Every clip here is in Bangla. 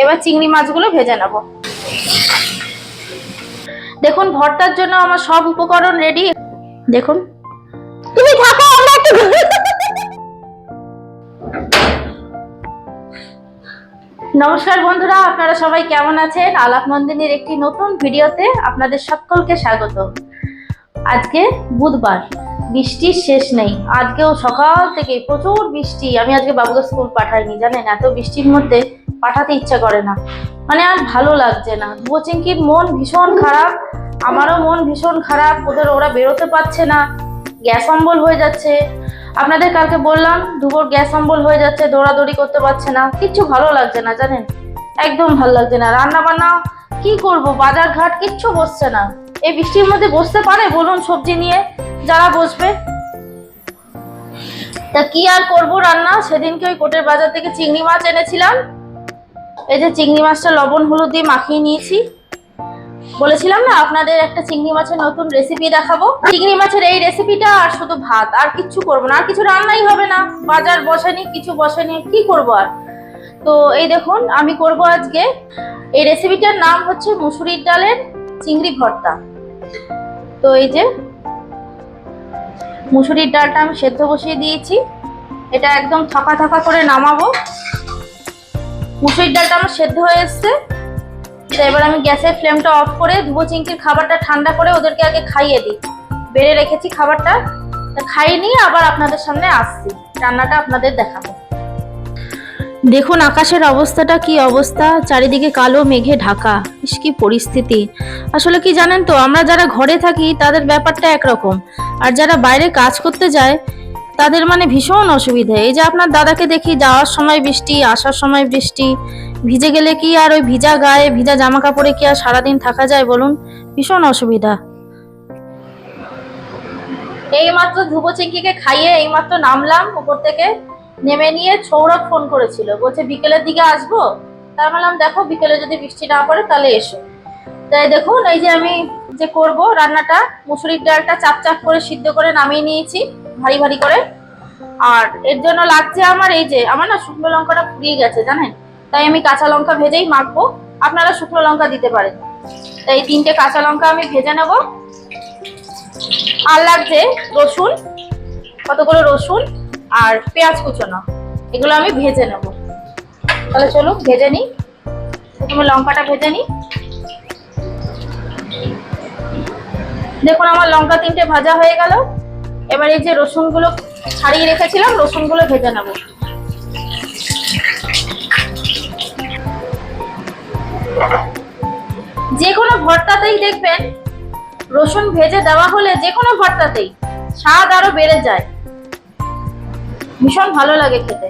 এবার চিংড়ি মাছগুলো ভেজে নেব। দেখুন, ভর্তার জন্য আমার সব উপকরণ রেডি দেখুন। তুমি থাকো, আমরা একটু নমস্কার বন্ধুরা, আপনারা সবাই কেমন আছেন? আলাপ নন্দিনীর একটি নতুন ভিডিওতে আপনাদের সকলকে স্বাগত। আজকে বুধবার, বৃষ্টির শেষ নেই। আজকেও সকাল থেকে প্রচুর বৃষ্টি। আমি আজকে বাবুকে স্কুল পাঠাইনি, জানেন? এত বৃষ্টির মধ্যে পাঠাতে ইচ্ছা করে না। মানে আর ভালো লাগছে না। ধুবোচিঙ্কির মন ভীষণ খারাপ? আমারও মন ভীষণ খারাপ। ওদের ওরা বেরোতে পারছে না। গ্যাস অম্বল হয়ে যাচ্ছে। আপনাদের কালকে বললাম, দুপুর গ্যাস অম্বল হয়ে যাচ্ছে, দৌড়াদৌড়ি করতে পারছে না। কিচ্ছু ভালো লাগছে না, জানেন? একদম ভালো লাগছে না। রান্না বান্না কি করব? বাজার ঘাট কিচ্ছু বসছে না। এই বৃষ্টির মধ্যে বসতে পারে? বলুন সবজি নিয়ে। যারা বসবে। তা কি আর করব রান্না? সেদিনকে ওই কোটের বাজার থেকে চিংড়ি মাছ এনেছিলাম। এই যে চিংড়ি মাছটা লবণ হলুদ দিয়ে মাখিয়ে নিয়েছি। বলেছিলাম না, আপনাদের একটা চিংড়ি মাছের নতুন রেসিপি দেখাবো। চিংড়ি মাছের এই রেসিপিটা আর শুধু ভাত, আর কিচ্ছু করব না, আর কিছু রান্নাই হবে না। বাজার বসেনি, কিছু বসেনি কি করব আর? তো এই দেখুন, আমি করব আজকে। এই রেসিপিটার নাম হচ্ছে মুসুরির ডালের চিংড়ি ভর্তা। তো এই যে মুসুরির ডালটা আমি সেদ্ধ বসিয়ে দিয়েছি। এটা একদম থাকা থাকা করে নামাবো। মুসুরির ডালটা আমার সেদ্ধ হয়ে এসছে। এবার আমি গ্যাসের ফ্লেমটা অফ করে ধুবো চিংকির খাবারটা ঠান্ডা করে ওদেরকে আগে খাইয়ে দিই। বেড়ে রেখেছি খাবারটা। খাইয়ে নিয়ে আবার আপনাদের সামনে আসছি। রান্নাটা আপনাদের দেখাবো। দেখুন আকাশের অবস্থাটা কি অবস্থা। চারিদিকে কালো মেঘে ঢাকা। ইস, কি পরিস্থিতি। আসলে কি জানেন তো, আমরা যারা ঘরে থাকি তাদের ব্যাপারটা একরকম। আর যারা বাইরে কাজ করতে যায় তাদের মানে ভীষণ অসুবিধা। এই যে আপনার দাদাকে দেখি যাওয়ার সময় বৃষ্টি, আসার সময় বৃষ্টি, ভিজে গেলে কি আর ওই ভিজা গায়ে, ভিজা জামা কাপড়ে কি আর সারাদিন থাকা যায় বলুন? ভীষণ অসুবিধা। এইমাত্র ধ্রুব চিঙ্কিকে খাইয়ে এইমাত্র নামলাম উপর থেকে। নেমে নিয়ে সৌরভ ফোন করেছিল। বলছে, বিকেলের দিকে আসব? তার বললাম দেখো, বিকেলে যদি বৃষ্টি না পড়ে তাহলে এসো। তাই দেখুন, এই যে আমি যে করব রান্নাটা, মুসুরির ডালটা চাপ চাপ করে সিদ্ধ করে নামিয়ে নিয়েছি। ভারী ভারী করে। আর এর জন্য লাগছে আমার এই যে, আমার না শুকনো লঙ্কাটা ফুরিয়ে গেছে, জানেন? তাই আমি কাঁচা লঙ্কা ভেজেই মাখবো। আপনারা শুকনো লঙ্কা দিতে পারেন। তাই তিনটে কাঁচা লঙ্কা আমি ভেজে নেব। আর লাগছে রসুন, কতগুলো রসুন আর পেঁয়াজ কুচোনো। এগুলো আমি ভেজে নেব। তাহলে চলুন, ভেজে নিই। প্রথমে লঙ্কাটা ভেজে নিই। দেখুন, আমার লঙ্কা তিনটে ভাজা হয়ে গেল। এবার এই যে রসুনগুলো ছাড়িয়ে রেখেছিলাম, রসুনগুলো ভেজে নেব। যে কোনো ভর্তাতেই দেখবেন, রসুন ভেজে দেওয়া হলে যে কোনো ভর্তাতেই স্বাদ আরও বেড়ে যায়। ভীষণ ভালো লাগে খেতে।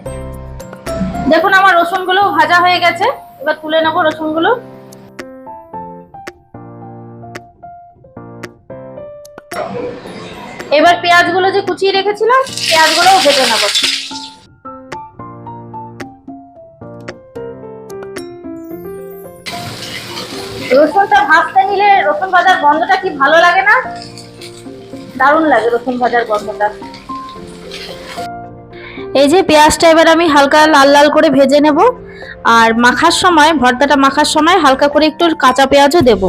দেখুন আমার রসুনগুলো ভাজা হয়ে গেছে, এবার তুলে নেব রসুনগুলো। এবার পেঁয়াজগুলো যে কুচিয়ে রেখেছিলাম, পেঁয়াজগুলোও ভেজে নেব। রসুনটা ভাজতে নিলে রসুন ভাজার গন্ধটা কি ভালো লাগে না? দারুণ লাগে রসুন ভাজার গন্ধটা। এই যে পেঁয়াজটা এবার আমি হালকা লাল লাল করে ভেজে নেব। আর মাখার সময়, ভর্তাটা মাখার সময় হালকা করে একটু কাঁচা পেঁয়াজও দেব।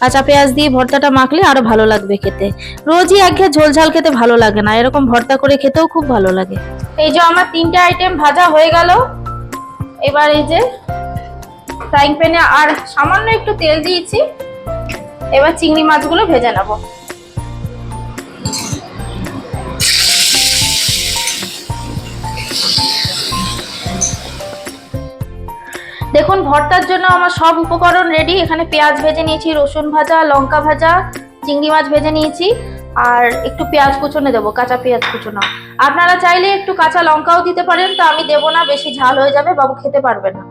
কাঁচা পেঁয়াজ দিয়ে ভর্তাটা মাখলে আরও ভালো লাগবে খেতে। রোজই একঘেয়ে ঝোল ঝাল খেতে ভালো লাগে না, এরকম ভর্তা করে খেতেও খুব ভালো লাগে। এই যে আমার তিনটে আইটেম ভাজা হয়ে গেল। এবার এই যে ফ্রাইং প্যানে আর সামান্য একটু তেল দিয়েছি। এবার চিংড়ি মাছগুলো ভেজে নেব। দেখুন, ভর্তার জন্য আমার সব উপকরণ রেডি এখানে পেঁয়াজ ভেজে নিয়েছি, রসুন ভাজা, লঙ্কা ভাজা, চিংড়ি মাছ ভেজে নিয়েছি, আর একটু পেঁয়াজ কুচোনে দেবো, কাঁচা পেঁয়াজ কুচোনো। আপনারা চাইলে একটু কাঁচা লঙ্কাও দিতে পারেন, তো আমি দেবো না, বেশি ঝাল হয়ে যাবে, বাবু খেতে পারবে না।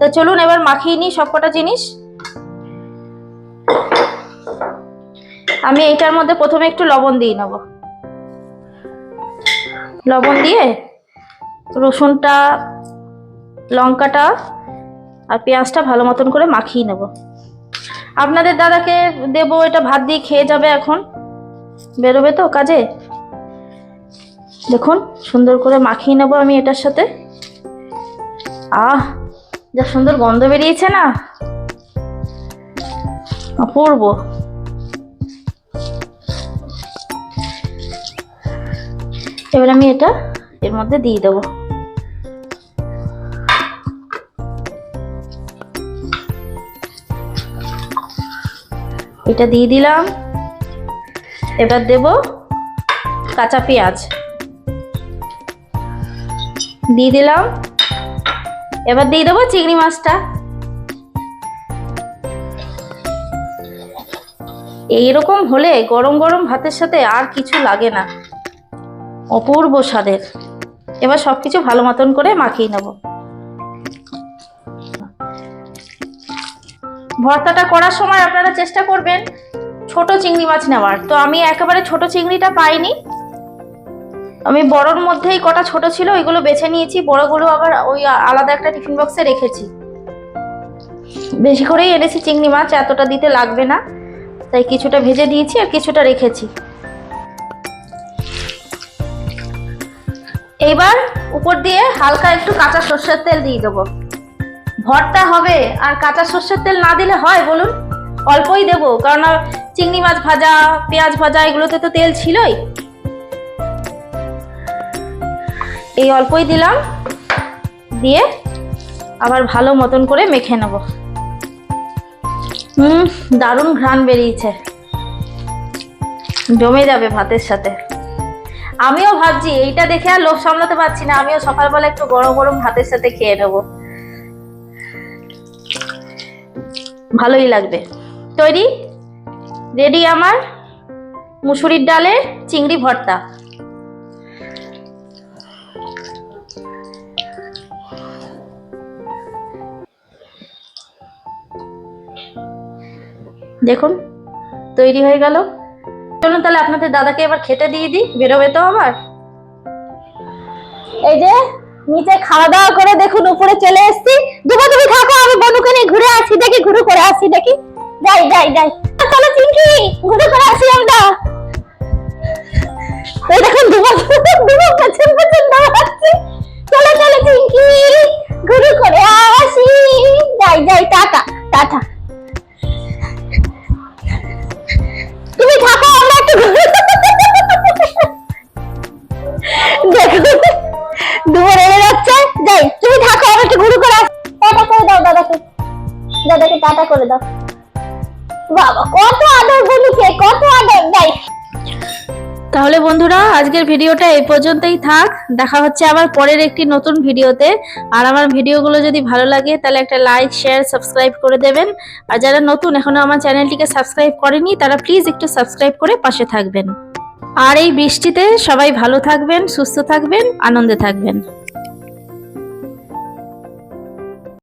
তো চলুন, এবার মাখিয়ে নিই সবকটা জিনিস। আমি এইটার মধ্যে প্রথমে একটু লবণ দিয়ে নেব। লবণ দিয়ে রসুনটা, লঙ্কাটা আর পেঁয়াজটা ভালো মতন করে মাখিয়ে নেব। আপনাদের দাদাকে দেব, এটা ভাত দিয়ে খেয়ে যাবে এখন। বেরোবে তো কাজে? দেখুন, সুন্দর করে মাখিয়ে নেব আমি এটার সাথে। আহ, যা সুন্দর গন্ধ বেরিয়েছে না? অপূর্ব। এবার আমি এটা এর মধ্যে দিয়ে দেবো। এটা দিয়ে দিলাম। এবার দেব কাঁচা পেঁয়াজ। দিয়ে দিলাম। এবার দিয়ে দেবো চিংড়ি মাছটা। এইরকম হলে গরম গরম ভাতের সাথে আর কিছু লাগে না। অপূর্ব স্বাদের। এবার সব কিছু ভালো মতন করে মাখিয়ে নেব। ভর্তাটা করার সময় আপনারা চেষ্টা করবেন ছোট চিংড়ি মাছ নেওয়ার। তো আমি একেবারে ছোট চিংড়িটা পাইনি। আমি বড়র মধ্যেই কটা ছোট ছিল, ওইগুলো বেছে নিয়েছি। বড়গুলো আবার ওই আলাদা একটা টিফিন বক্সে রেখেছি। বেশি করেই এনেছি চিংড়ি মাছ, এতটা দিতে লাগবে না। তাই কিছুটা ভেজে দিয়েছি আর কিছুটা রেখেছি। এইবার উপর দিয়ে হালকা একটু কাঁচা সর্ষের তেল দিয়ে দেবো। ভর্তা হবে আর কাঁচা সর্ষের তেল না দিলে হয় বলুন? অল্পই দেবো, কারণ চিংড়ি মাছ ভাজা, পেঁয়াজ ভাজা, এগুলোতে তো তেল ছিলই। এই অল্পই দিলাম, দিয়ে আবার ভালো মতন করে মেখে নেব। হুম দারুণ ঘ্রাণ বেরিয়েছে। জমে যাবে ভাতের সাথে। আমিও ভাবছি, এইটা দেখে আর লোভ সামলাতে পারছি না, আমিও সকালবেলা একটু গরম গরম ভাতের সাথে খেয়ে নেব। ভালোই লাগবে। তৈরি? রেডি আমার? মুসুরির ডালের চিংড়ি ভর্তা। দেখুন, তৈরি হয়ে গেল। চলুন তাহলে আপনাদের দাদাকে এবার খেতে দিয়ে দিই। বেরোবে তো আবার? এই যে, নিচে খাওয়া দাওয়া করে দেখুন উপরে চলে এসেছি দুবা তুমি থাকো আমি বনুকে নিয়ে ঘুরে আসি দেখি ঘুরে করে আসি দেখি। যাই যাই যাই। টাটা করে দাও। বাবা, কত আদর বলুকে কত আদর? যাই। তাহলে বন্ধুরা, আজকের ভিডিওটা এই পর্যন্তই থাক। দেখা হচ্ছে আবার পরের একটি নতুন ভিডিওতে। আর আমার ভিডিওগুলো যদি ভালো লাগে, তাহলে একটা লাইক শেয়ার সাবস্ক্রাইব করে দেবেন। আর যারা নতুন, এখনও আমার চ্যানেলটিকে সাবস্ক্রাইব করেনি, তারা প্লিজ একটু সাবস্ক্রাইব করে পাশে থাকবেন। আর এই বৃষ্টিতে সবাই ভালো থাকবেন, সুস্থ থাকবেন, আনন্দে থাকবেন।